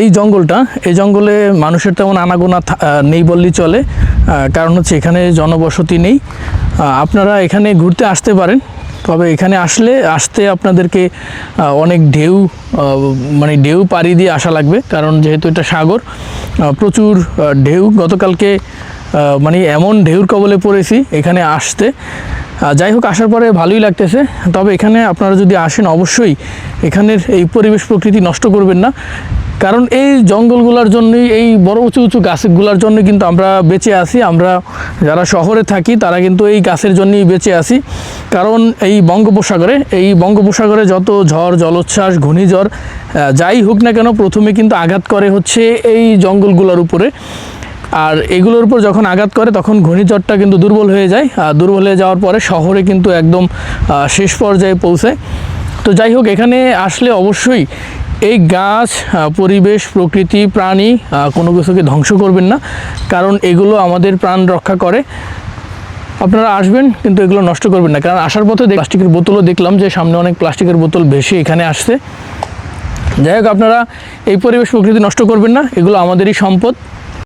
এই জঙ্গলটা, এই জঙ্গলে মানুষের তেমন আনাগোনা নেই বললেই চলে। কারণ হচ্ছে এখানে জনবসতি নেই। আপনারা এখানে ঘুরতে আসতে পারেন, তবে এখানে আসলে, আসতে আপনাদেরকে অনেক ঢেউ মানে ঢেউ পাড়ি দিয়ে আসা লাগবে। কারণ যেহেতু এটা সাগর প্রচুর ঢেউ। গতকালকে মানে এমন ঢেউর কবলে পড়েছি এখানে আসতে। যাই হোক, আসার পরে ভালোই লাগতেছে। তবে এখানে আপনারা যদি আসেন, অবশ্যই এখানের এই পরিবেশ প্রকৃতি নষ্ট করবেন না। কারণ এই জঙ্গলগুলোর জন্যই, এই বড় উঁচু উঁচু গাছগুলোর জন্য কিন্তু আমরা বেঁচে আছি। আমরা যারা শহরে থাকি, তারা কিন্তু এই গাছের জন্যই বেঁচে আছি। কারণ এই বঙ্গোপসাগরে এই বঙ্গোপসাগরে যত ঝড়, জলোচ্ছ্বাস, ঘূর্ণিঝড় যাই হোক না কেন, প্রথমে কিন্তু আঘাত করে হচ্ছে এই জঙ্গলগুলোর উপরে। আর এগুলোর উপর যখন আঘাত করে, তখন ঘূর্ণিঝড়টা কিন্তু দুর্বল হয়ে যায়। আর দুর্বল হয়ে যাওয়ার পরে শহরে কিন্তু একদম শেষ পর্যায়ে পৌঁছায় তো যাই হোক, এখানে আসলে অবশ্যই এই গাছ পরিবেশ, প্রকৃতি, প্রাণী কোনো কিছুকে ধ্বংস করবেন না। কারণ এগুলো আমাদের প্রাণ রক্ষা করে। আপনারা আসবেন, কিন্তু এগুলো নষ্ট করবেন না। কারণ আসার পথে প্লাস্টিকের বোতলও দেখলাম যে সামনে অনেক প্লাস্টিকের বোতল ভেসে এখানে আসছে। যাই হোক, আপনারা এই পরিবেশ, প্রকৃতি নষ্ট করবেন না। এগুলো আমাদেরই সম্পদ।